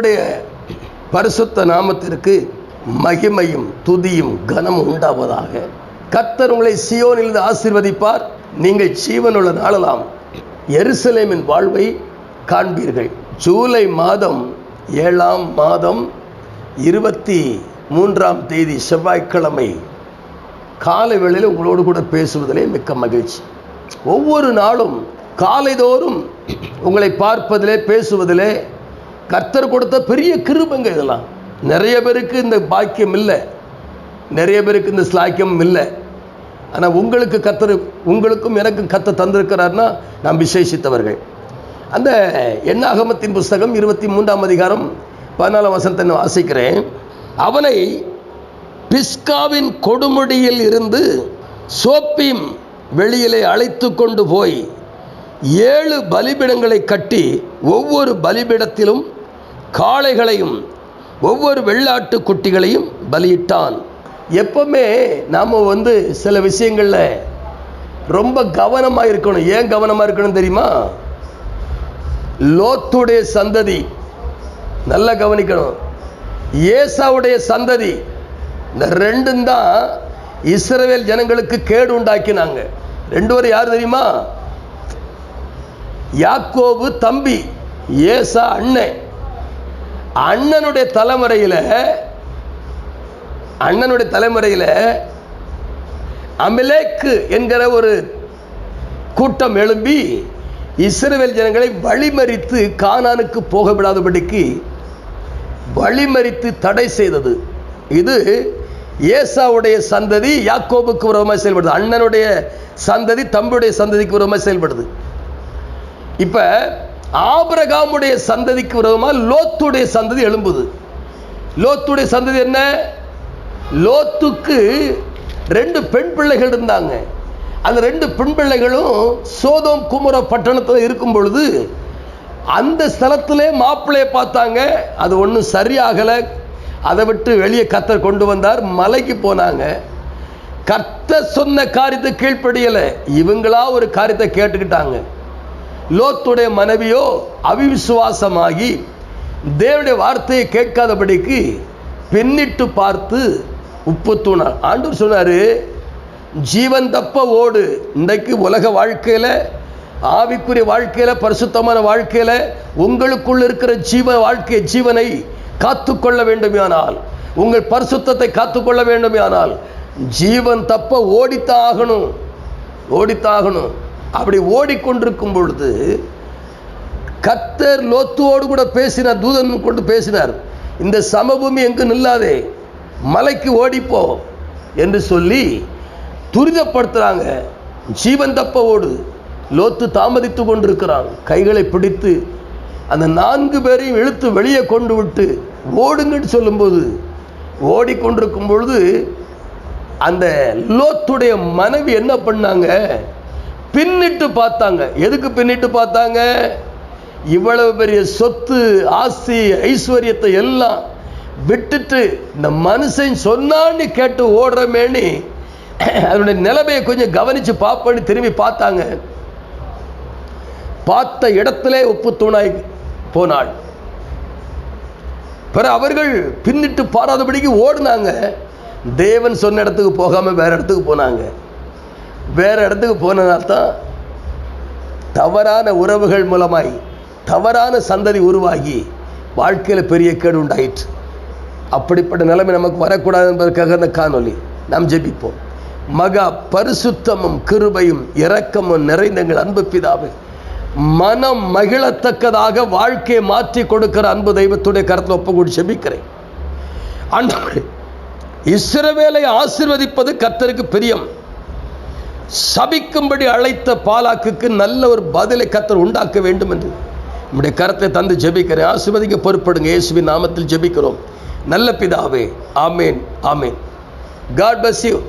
கர்த்தருடைய பரிசுத்த நாமத்திற்கு மகிமையும் துதியும் கனமும் உண்டாவதாக. கர்த்தர் உங்களை சியோனிலிருந்து ஆசீர்வதிப்பார். நீங்கள் ஜீவனுள்ள நாளலாம் எருசலேமின் வாழ்வை காண்பீர்கள். ஜூலை மாதம் ஏழாம் மாதம் இருபத்தி மூன்றாம் தேதி செவ்வாய்க்கிழமை காலை வேளையில் உங்களோடு கூட பேசுவதிலே மிக்க மகிழ்ச்சி. ஒவ்வொரு நாளும் காலைதோறும் உங்களை பார்ப்பதிலே பேசுவதிலே கர்த்தர் கொடுத்த பெரிய கிருபங்க இதெல்லாம். நிறைய பேருக்கு இந்த பாக்கியம் இல்லை. நிறைய பேருக்கு இந்த ஸ்லாக்கியம் இல்லை. ஆனால் உங்களுக்கு கத்தர் உங்களுக்கும் எனக்கும் கத்த தந்திருக்கிறார்னா நாம் விசேஷித்தவர்கள். அந்த எண்ணாகமத்தின் புஸ்தகம் இருபத்தி மூன்றாம் அதிகாரம் பதினாலாம் வசனத்தை நான் வாசிக்கிறேன். அவனை பிஸ்காவின் கொடுமுடியில் இருந்து சோப்பீம் வெளியிலே அழைத்து கொண்டு போய் ஏழு பலிபிடங்களை கட்டி ஒவ்வொரு பலிபிடத்திலும் காளைகளையும் ஒவ்வொரு வெள்ளாட்டு குட்டிகளையும் பலியிட்டான். எப்பவுமே நாம் வந்து சில விஷயங்களில் ரொம்ப கவனமாக இருக்கணும். ஏன் கவனமாக இருக்கணும் தெரியுமா? லோத்துடைய சந்ததி. நல்லா கவனிக்கணும். ஏசாவுடைய சந்ததி. இந்த ரெண்டும் தான் இஸ்ரவேல் ஜனங்களுக்கு கேடு உண்டாக்கினாங்க. ரெண்டு பேரும் யார் தெரியுமா? யாக்கோபு தம்பி ஏசா அண்ணன். அண்ணனுடைய தலைமுறையில் அண்ணனுடைய தலைமுறையில் அமிலேக்கு என்கிற ஒரு கூட்டம் எழும்பி இஸ்ரேல் ஜனங்களை வழிமறித்து கானானுக்கு போக விடாதபடிக்கு வழிமறித்து தடை செய்தது. இது ஏசாவுடைய சந்ததி யாக்கோபுக்கு விரோதமாக செயல்படுது. அண்ணனுடைய சந்ததி தம்புடைய சந்ததிக்கு விரோதமாக செயல்படுது. இப்போ ஆபிரகாமுடைய சந்ததிக்கு விரோதமாக லோத்துடைய சந்ததி எழும்புது. லோத்துடைய சந்ததி என்ன? லோத்துக்கு ரெண்டு பெண் பிள்ளைகள் இருந்தாங்க. அந்த ரெண்டு பெண் பிள்ளைகளும் சோதம் குமர பட்டணத்தில் இருக்கும் பொழுது அந்த ஸ்தலத்திலே மாப்பிள்ளையை பார்த்தாங்க. அது ஒன்றும் சரியாகலை. அதை விட்டு வெளியே கத்தர் கொண்டு வந்தார். மலைக்கு போனாங்க. கர்த்தர் சொன்ன காரியத்தை கீழ்ப்படியலை. இவங்களா ஒரு காரியத்தை கேட்டுக்கிட்டாங்க. லோத்துடைய மனைவியோ அவிவிசுவாசமாகி தேவனுடைய வார்த்தையை கேட்காதபடிக்கு பின்னிட்டு பார்த்து உப்பு தூணார். ஆண்டவர் சொன்னார் ஜீவன் தப்ப ஓடு இன்றைக்கு உலக வாழ்க்கையில் ஆவிக்குரிய வாழ்க்கையில் பரிசுத்தமான வாழ்க்கையில் உங்களுக்குள் இருக்கிற ஜீவ வாழ்க்கை ஜீவனை காத்துக்கொள்ள வேண்டுமானால் உங்கள் பரிசுத்தத்தை காத்துக்கொள்ள வேண்டுமானால் ஜீவன் தப்ப ஓடித்தான் ஆகணும். அப்படி ஓடிக்கொண்டிருக்கும் பொழுது கத்தர் லோத்துவோடு கூட பேசினார் தூதன் கொண்டு பேசினார் இந்த சமபூமி எங்கு நில்லாதே மலைக்கு ஓடிப்போ என்று சொல்லி துரிதப்படுத்துகிறாங்க ஜீவன் தப்ப ஓடு லோத்து தாமதித்து கொண்டிருக்கிறான். கைகளை பிடித்து அந்த நான்கு பேரையும் இழுத்து வெளியே கொண்டு விட்டு ஓடுங்கன்னு சொல்லும்போது ஓடிக்கொண்டிருக்கும் பொழுது அந்த லோத்துடைய மனைவி என்ன பண்ணாங்க? பின்னிட்டு பார்த்தாங்க. எதுக்கு பின்னிட்டு பார்த்தாங்க? இவ்வளவு பெரிய சொத்து ஆஸ்தி ஐஸ்வர்யத்தை எல்லாம் விட்டுட்டு இந்த மனுஷன் சொன்னான்னு கேட்டு ஓடுறமேனு அதனுடைய நிலைமையை கொஞ்சம் கவனித்து பார்ப்பேன்னு திரும்பி பார்த்தாங்க. பார்த்த இடத்துல உப்பு தூணாய் போனாள். பிற அவர்கள் பின்னிட்டு பாராதபடிக்கு ஓடினாங்க. தேவன் சொன்ன இடத்துக்கு போகாமல் வேற இடத்துக்கு போனாங்க. வேற இடத்துக்கு போனதால்தான் தவறான உறவுகள் மூலமாய் தவறான சந்ததி உருவாகி வாழ்க்கையில் பெரிய கேடு உண்டாயிற்று. அப்படிப்பட்ட நிலைமை நமக்கு வரக்கூடாது என்பதற்காக அந்த காணொலி நாம் ஜெபிப்போம். மகா பரிசுத்தமும் கிருபையும் இரக்கமும் நிறைந்த எங்கள் அன்பு பிதாவே மனம் மகிழத்தக்கதாக வாழ்க்கையை மாற்றி கொடுக்கிற அன்பு தெய்வத்துடைய கருத்தில் ஒப்புக்கூடி செபிக்கிறேன் ஆண்டவரே இஸ்ரவேலை ஆசிர்வதிப்பது கர்த்தருக்கு பிரியம். சபிக்கும்படி அழைத்த பாலாக்குக்கு நல்ல ஒரு பதிலை கத்தர் உண்டாக்க வேண்டும் என்று. நம்முடைய கரத்தை தந்து ஜெபிக்கிறேன். ஆசிர்வதிக்க பொறுப்படுங்க. இயேசுவின் நாமத்தில் ஜெபிக்கிறோம். நல்ல பிதாவே amen amen. God bless you